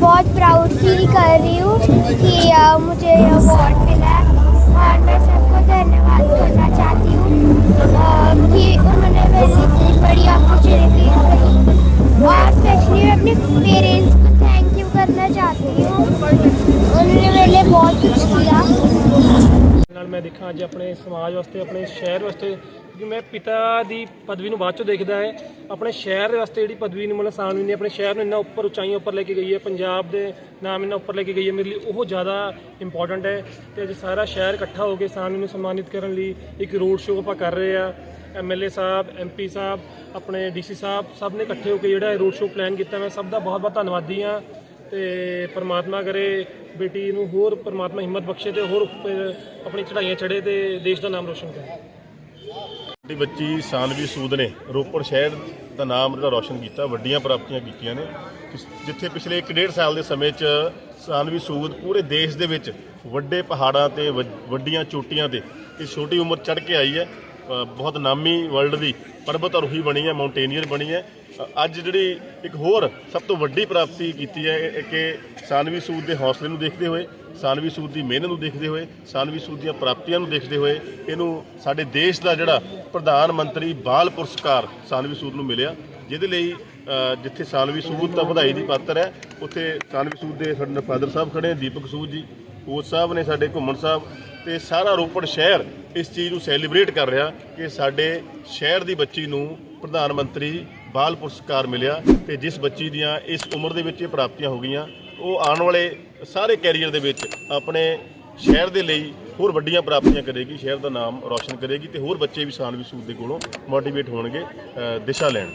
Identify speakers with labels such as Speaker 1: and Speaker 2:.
Speaker 1: बहुत proud feel कर रही हूँ कि मुझे अवार्ड मिला है। और मैं सबको धन्यवाद करना चाहती हूँ। कि उन्होंने मेरे इतनी बड़ी अपॉर्चुनिटी दी और स्पेशली मैं अपने पेरेंट्स को थैंक यू करना चाहती हूँ। उन्होंने मेरे लिए बहुत कुछ किया।
Speaker 2: ਨਾਲ ਮੈਂ ਦੇਖਾਂ ਅੱਜ ਆਪਣੇ ਸਮਾਜ ਵਾਸਤੇ, ਆਪਣੇ ਸ਼ਹਿਰ ਵਾਸਤੇ, ਕਿਉਂਕਿ ਮੈਂ ਪਿਤਾ ਦੀ ਪਦਵੀ ਨੂੰ ਬਾਅਦ ਚੋਂ ਦੇਖਦਾ ਹੈ। ਆਪਣੇ ਸ਼ਹਿਰ ਦੇ ਵਾਸਤੇ ਜਿਹੜੀ ਪਦਵੀ ਨੂੰ ਮਤਲਬ ਸਾਨਵੀ ਨੇ ਆਪਣੇ ਸ਼ਹਿਰ ਨੂੰ ਇੰਨਾ ਉੱਪਰ ਉਚਾਈਆਂ ਉੱਪਰ ਲੈ ਕੇ ਗਈ ਹੈ, ਪੰਜਾਬ ਦੇ ਨਾਮ ਇੰਨਾ ਉੱਪਰ ਲੈ ਕੇ ਗਈ ਹੈ, ਮੇਰੇ ਲਈ ਉਹ ਜ਼ਿਆਦਾ ਇੰਪੋਰਟੈਂਟ ਹੈ। ਤੇ ਅੱਜ ਸਾਰਾ ਸ਼ਹਿਰ ਇਕੱਠਾ ਹੋ ਕੇ ਸਾਨਵੀ ਨੂੰ ਸਨਮਾਨਿਤ ਕਰਨ ਲਈ ਇੱਕ ਰੋਡ ਸ਼ੋਅ ਆਪਾਂ ਕਰ ਰਹੇ ਆ ਐਮਐਲਏ ਸਾਹਿਬ ਐਮਪੀ ਸਾਹਿਬ, ਆਪਣੇ ਡੀਸੀ ਸਾਹਿਬ, ਸਭ ਨੇ ਇਕੱਠੇ ਹੋ ਕੇ ਜਿਹੜਾ ਰੋਡ ਸ਼ੋਅ ਪਲਾਨ ਕੀਤਾ। ਮੈਂ ਸਭ ਦਾ ਬਹੁਤ ਬਹੁਤ ਧੰਨਵਾਦੀ ਹਾਂ। ਤੇ ਪਰਮਾਤਮਾ ਕਰੇ, ਬੇਟੀ ਨੂੰ ਹੋਰ ਪਰਮਾਤਮਾ ਹਿੰਮਤ ਬਖਸ਼ੇ ਤੇ ਹੋਰ ਉੱਪਰ ਆਪਣੀ ਚੜ੍ਹਾਈਆਂ ਚੜ੍ਹੇ ਤੇ ਦੇਸ਼ ਦਾ ਨਾਮ ਰੋਸ਼ਨ ਕਰੇ।
Speaker 3: ਸਾਡੀ ਬੱਚੀ ਸਾਨਵੀ ਸੂਦ ਨੇ ਰੋਪੜ ਸ਼ਹਿਰ ਦਾ ਨਾਮ ਜਿਹੜਾ ਰੌਸ਼ਨ ਕੀਤਾ, ਵੱਡੀਆਂ ਪ੍ਰਾਪਤੀਆਂ ਕੀਤੀਆਂ ਨੇ। ਜਿੱਥੇ ਪਿਛਲੇ 1.5 ਸਾਲ ਦੇ ਸਮੇਂ 'ਚ ਸਾਨਵੀ ਸੂਦ ਪੂਰੇ ਦੇਸ਼ ਦੇ ਵਿੱਚ ਵੱਡੇ ਪਹਾੜਾਂ ਤੇ, ਵੱ- ਵੱਡੀਆਂ ਚੋਟੀਆਂ ਤੇ ਇਸ ਛੋਟੀ ਉਮਰ ਚੜ੍ਹ ਕੇ ਆਈ ਹੈ। ਬਹੁਤ ਨਾਮੀ ਵਰਲਡ ਦੀ ਪਰਬਤ ਆਰੋਹੀ ਬਣੀ ਹੈ ਮਾਊਂਟੇਨੀਅਰ ਬਣੀ ਹੈ। ਅੱਜ ਜਿਹੜੀ ਇੱਕ ਹੋਰ ਸਭ ਤੋਂ ਵੱਡੀ ਪ੍ਰਾਪਤੀ ਕੀਤੀ ਹੈ ਕਿ ਸਾਨਵੀ ਸੂਦ ਦੇ ਹੌਸਲੇ ਨੂੰ ਦੇਖਦੇ ਹੋਏ, ਸਾਨਵੀ ਸੂਦ ਦੀ ਮਿਹਨਤ ਨੂੰ ਦੇਖਦੇ ਹੋਏ, ਸਾਨਵੀ ਸੂਦ ਦੀਆਂ ਪ੍ਰਾਪਤੀਆਂ ਨੂੰ ਦੇਖਦੇ ਹੋਏ ਇਹਨੂੰ ਸਾਡੇ ਦੇਸ਼ ਦਾ ਜਿਹੜਾ ਪ੍ਰਧਾਨ ਮੰਤਰੀ ਬਾਲ ਪੁਰਸਕਾਰ ਸਾਨਵੀ ਸੂਦ ਨੂੰ ਮਿਲਿਆ, ਜਿਹਦੇ ਲਈ ਜਿੱਥੇ ਸਾਨਵੀ ਸੂਦ ਤਾਂ ਵਧਾਈ ਦੀ ਪਾਤਰ ਹੈ, ਉੱਥੇ ਸਾਨਵੀ ਸੂਦ ਦੇ ਸਾਡੇ ਫਾਦਰ ਸਾਹਿਬ ਖੜੇ ਨੇ, ਦੀਪਕ ਸੂਦ ਜੀ ਕੋਚ ਸਾਹਿਬ ਨੇ ਸਾਡੇ, ਘੁੰਮਣ ਸਾਹਿਬ ਤੇ ਸਾਰਾ ਰੋਪੜ ਸ਼ਹਿਰ ਇਸ ਚੀਜ਼ ਨੂੰ ਸੈਲੀਬ੍ਰੇਟ ਕਰ ਰਿਹਾ ਕਿ ਸਾਡੇ ਸ਼ਹਿਰ ਦੀ ਬੱਚੀ ਨੂੰ ਪ੍ਰਧਾਨ ਮੰਤਰੀ ਬਾਲ ਪੁਰਸਕਾਰ ਮਿਲਿਆ ਤੇ ਜਿਸ ਬੱਚੀ ਦੀਆਂ ਇਸ ਉਮਰ ਦੇ ਵਿੱਚ ਇਹ ਪ੍ਰਾਪਤੀਆਂ ਹੋ ਗਈਆਂ, ਉਹ ਆਉਣ ਵਾਲੇ ਸਾਰੇ ਕੈਰੀਅਰ ਦੇ ਵਿੱਚ ਆਪਣੇ ਸ਼ਹਿਰ ਦੇ ਲਈ ਹੋਰ ਵੱਡੀਆਂ ਪ੍ਰਾਪਤੀਆਂ ਕਰੇਗੀ, ਸ਼ਹਿਰ ਦਾ ਨਾਮ ਰੌਸ਼ਨ ਕਰੇਗੀ ਤੇ ਹੋਰ ਬੱਚੇ ਵੀ ਸਾਨਵੀ ਸੂਦ ਦੇ ਕੋਲੋਂ ਮੋਟੀਵੇਟ ਹੋਣਗੇ ਦਿਸ਼ਾ ਲੈਣ।